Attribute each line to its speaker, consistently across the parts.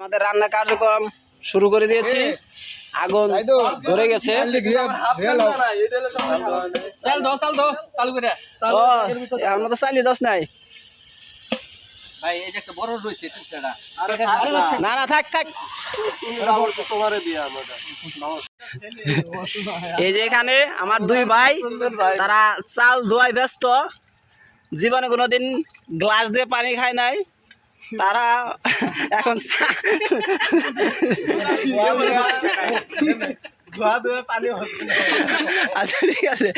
Speaker 1: আমাদের রান্না কার্যক্রম শুরু করে দিয়েছি। আগুন ধরে গেছে।
Speaker 2: চাল দাও চাল দাও চালু করে।
Speaker 1: ও আমরা তো চালিয়ে দোষ নাই। না না থাক থাক। এই যে এখানে আমার দুই ভাই তারা চাল ধোয়ায় ব্যস্ত। জীবনে কোনোদিন গ্লাস দিয়ে পানি খায় নাই। তারা এখন আচ্ছা ঠিক আছে।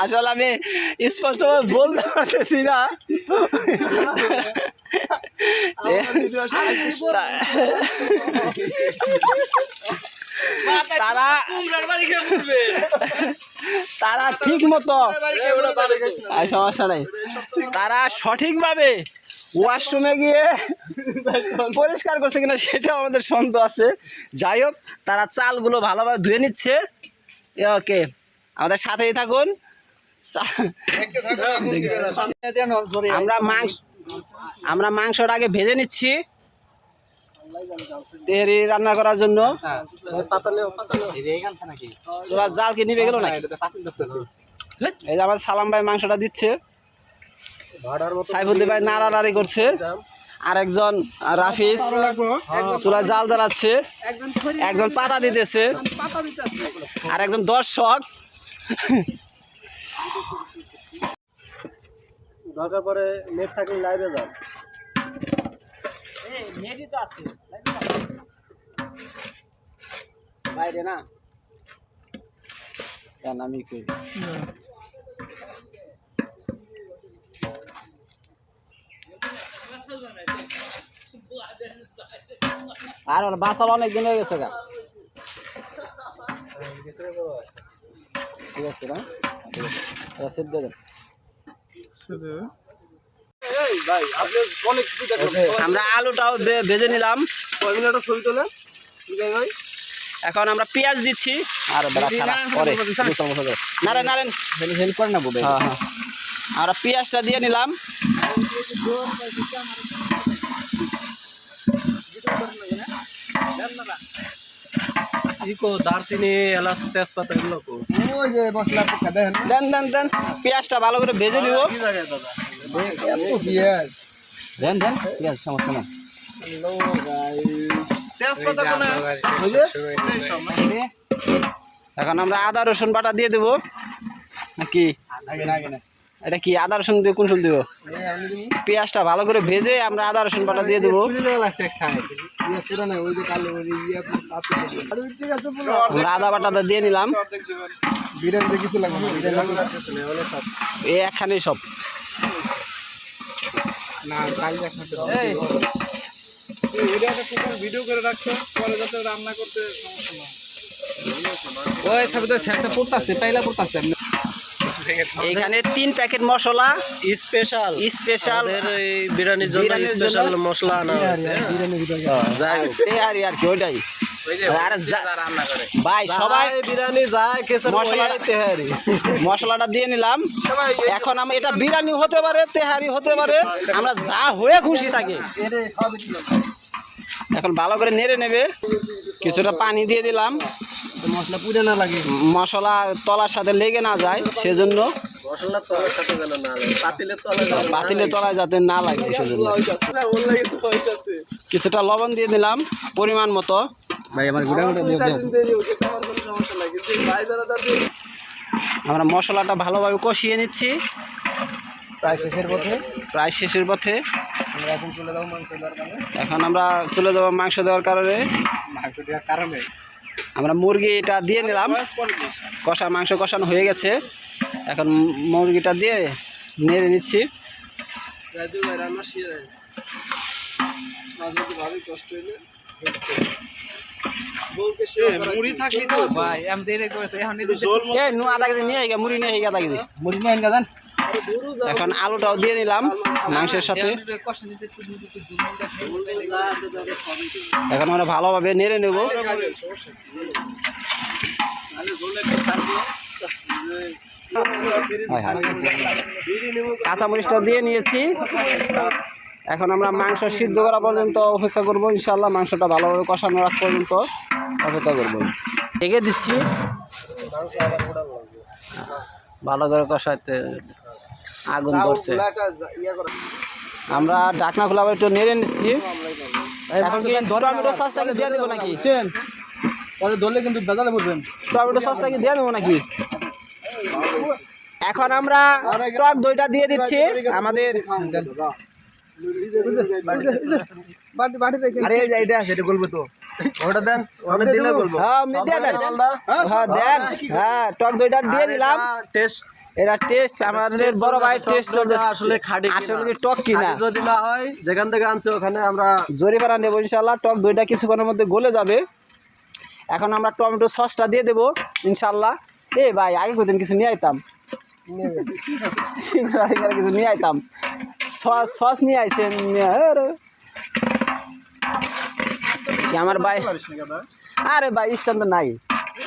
Speaker 1: আসলে আমি স্পষ্ট বলতে পারতেছি না। তারা তারা ঠিক মতো। আর সমস্যা নাই। তারা সঠিকভাবে ওয়াশরুমে গিয়ে পরিষ্কার করছে কিনা সেটাও আমাদের সন্দেহ আছে। যাই হোক তারা চালগুলো ভালোভাবে ধুয়ে নিচ্ছে। ওকে। আমাদের সাথেই থাকুন। আমরা মাংস আমরা মাংসটা আগে ভেজে নিচ্ছি। তেহরি রান্না করার জন্য।
Speaker 2: নাকি
Speaker 1: চোলার জাল কি নিবে গেল না এই যে আমার সালাম ভাই মাংসটা দিচ্ছে। সাইফুদ্দিন ভাই নাড়ানাড়ি করছে। আর একজন রাফিজ চুলার জাল জ্বালাচ্ছে একজন পাতা দিতেছে। আর একজন দর্শক।
Speaker 3: দরকার পরে নেট থাকলে লাইভে যাও
Speaker 1: বাইরে না? কেন আমি কই? আর ওর বাসাল অনেক দিন হয়ে গেছে গা। ঠিক আছে না?
Speaker 3: কিছু দেখলেন
Speaker 1: আমরা আলুটাও ভেজে নিলাম।
Speaker 3: কয় মিনিট ছবি আছে ভাই।
Speaker 1: এখন আমরা পেঁয়াজ দিচ্ছি। আর নারেন নারেন।
Speaker 2: হেল্প করে না
Speaker 1: হ্যাঁ হ্যাঁ। আমরা পেঁয়াজটা দিয়ে নিলাম। পেঁয়াজটা ভালো করে ভেজে নিব।
Speaker 3: কি জায়গায় দাদা?
Speaker 4: এত পেঁয়াজ।
Speaker 2: দেন দেন আছে সমস্যা না
Speaker 1: এখন আমরা আদা রসুন বাটা দিয়ে দেবো। নাকি?
Speaker 4: আগে না আগে না।
Speaker 1: এটা কি আদা রসুন দিয়ে কোন দিব?
Speaker 4: এই
Speaker 1: পেঁয়াজটা ভালো করে ভেজে আমরা আদা রসুন বাটা দিয়ে দেবো।
Speaker 4: ইয়ে ছিল না ওই যে কালো ওই যে আপনি পাতে ঠিক আছে পুরো।
Speaker 1: আমরা আদা বাটাটা দিয়ে নিলাম। একখানেই সব।
Speaker 4: না
Speaker 3: এটা একটা টোটাল ভিডিও করে রাখছো পরে যাতে রান্না করতে সমস্যা না
Speaker 2: ওই সব তো সেটা পড়তাছে পাইলা পড়তাছে।
Speaker 1: এইখানে তিন প্যাকেট মশলা।
Speaker 3: স্পেশাল।
Speaker 1: স্পেশাল।
Speaker 3: এই বিরিয়ানির জন্য স্পেশাল মশলা আনা হয়েছে। যাই হোক।
Speaker 1: তেহারি আর কি ওইটাই। আর যা-
Speaker 2: রান্না করে।
Speaker 1: ভাই সবাই
Speaker 3: বিরিয়ানি যায় কেসের
Speaker 1: মশলা-
Speaker 3: মশলা তেহারি।
Speaker 1: মশলাটা দিয়ে নিলাম। এখন আমি এটা বিরিয়ানি হতে পারে তেহারি হতে পারে। আমরা যা হয়ে খুশি থাকি এখন ভালো করে নেড়ে নেবে। কিছুটা পানি দিয়ে দিলাম।
Speaker 4: মশলা পুড়ে না লাগে।
Speaker 1: মশলা তলার সাথে লেগে না যায় সেজন্য
Speaker 3: মশলা তলার সাথে যেন না লাগে। পাতিলের তলায় যেন
Speaker 1: বাতিলে তলায় যাতে না লাগে সেজন্য। কিছুটা লবণ দিয়ে দিলাম পরিমাণ মতো।
Speaker 2: ভাই আমার গুড়া গুড়া
Speaker 1: মশলাটা ভালোভাবে কষিয়ে নিচ্ছি।
Speaker 4: প্রায় শেষের পথে।
Speaker 1: প্রায় শেষের পথে।
Speaker 4: এখন চলে যাব মাংস দরকার
Speaker 1: এখন আমরা চলে যাব মাংস দেওয়ার কারণে।
Speaker 4: মাংস দেওয়ার কারণে।
Speaker 1: আমরা মুরগি এটা দিয়ে নিলাম। কষা মাংস কষানো হয়ে গেছে। এখন মুরগিটা দিয়ে নেড়ে নিচ্ছি।
Speaker 3: মুড়ি থাকলি তো।
Speaker 2: ভাই আমি দেরি করেছে এখন এই
Speaker 3: ঝোল
Speaker 1: এই নু আধা কেজি নিয়ে মুড়ি নিয়ে কেজি।
Speaker 2: মুড়ি নিয়ে
Speaker 1: এখন আলুটাও দিয়ে নিলাম মাংসের সাথে। এখন আমরা ভালোভাবে নেড়ে নেব। কাঁচামরিচটা দিয়ে নিয়েছি। এখন আমরা মাংস সিদ্ধ করা পর্যন্ত অপেক্ষা করব। ইনশাল্লাহ মাংসটা ভালোভাবে কষানো রাখ পর্যন্ত অপেক্ষা করব। ঢেকে দিচ্ছি। ভালো করে কষাতে আগুন ধরছে। আমরা ডাকনা খোলা একটু নেড়ে নিচ্ছি। এখন কি টমেটো সসটাকে দিয়ে দেবো নাকি?
Speaker 2: পরে ধরলে কিন্তু বেজালে পড়বেন।
Speaker 1: টমেটো সসটা দিয়ে দেবো নাকি? এখন আমরা টক দইটা দিয়ে দিচ্ছি আমাদের।
Speaker 2: বাটি বাটি রেখে
Speaker 4: আরে এই যে এটা আছে এটা বলব তো। ওটা দেন ওটা দিলে বলব
Speaker 1: হ্যাঁ আমি দিয়ে হ্যাঁ হ্যাঁ টক দইটা দিয়ে দিলাম।
Speaker 4: টেস্ট
Speaker 1: এটা টেস্ট আমাদের বড় ভাই টেস্ট চলছে
Speaker 4: আসলে খাঁটি
Speaker 1: আসলে কি টক কিনা?
Speaker 4: যদি না হয় যেখান থেকে আনছে ওখানে আমরা
Speaker 1: জরিপানা নেব ইনশাল্লাহ টক দইটা কিছুক্ষণের মধ্যে গলে যাবে। এখন আমরা টমেটো সসটা দিয়ে দেবো ইনশাল্লাহ এ ভাই আগে কোদিন কিছু নিয়ে আইতাম? কিছু নিয়ে আইতাম। সস সস নিয়ে আইছেন আমার ভাই আরে ভাই স্ট্যান্ড তো নাই।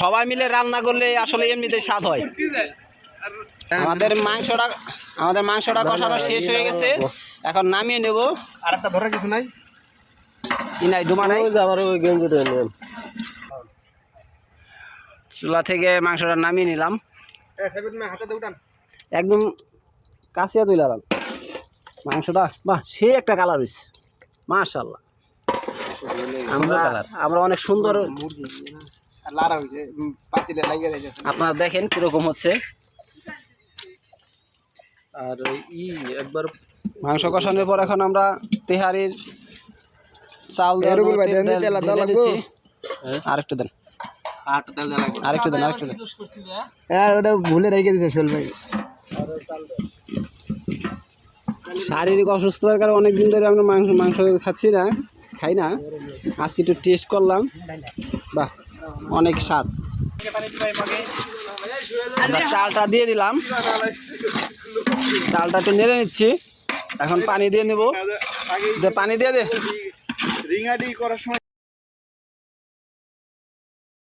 Speaker 3: সবাই
Speaker 1: মিলে রান্না করলে আসলে এমনিতে স্বাদ হয়। আমাদের মাংসটা আমাদের মাংসটা কষানো শেষ হয়ে গেছে। এখন নামিয়ে নেব।
Speaker 4: আর একটা ধরে কিছু নাই?
Speaker 1: কি নাই ডুমা নাই?
Speaker 4: আবার ওই গেঞ্জিটা নেন
Speaker 1: চুলা থেকে মাংসটা নামিয়ে নিলাম। একদম কাছিয়া তুই তুইলাম মাংসটা বাহ সে একটা কালার হয়েছে মাশাল্লাহ আমরা আমরা অনেক সুন্দর
Speaker 4: লারা হইছে পাতিলে লাগিয়ে রেখেছে
Speaker 1: আপনারা দেখেন কীরকম হচ্ছে।
Speaker 3: আর ই একবার
Speaker 1: মাংস কষানোর পর এখন আমরা তেহারির চাল? দিচ্ছি। আরেকটু দেন। আরেকটু দেন আরেকটু দেন
Speaker 4: হ্যাঁ ওটা ভুলে রেখে দিছে শোল ভাই।
Speaker 1: শারীরিক অসুস্থতার কারণে অনেক দিন ধরে আমরা মাংস মাংস খাচ্ছি না খাই না। আজকে একটু টেস্ট করলাম। বাহ। অনেক স্বাদ। চালটা দিয়ে দিলাম। চালটা একটু নেড়ে নিচ্ছি। এখন পানি দিয়ে নেব। পানি দিয়ে দে।
Speaker 3: রিঙাডি করার সময়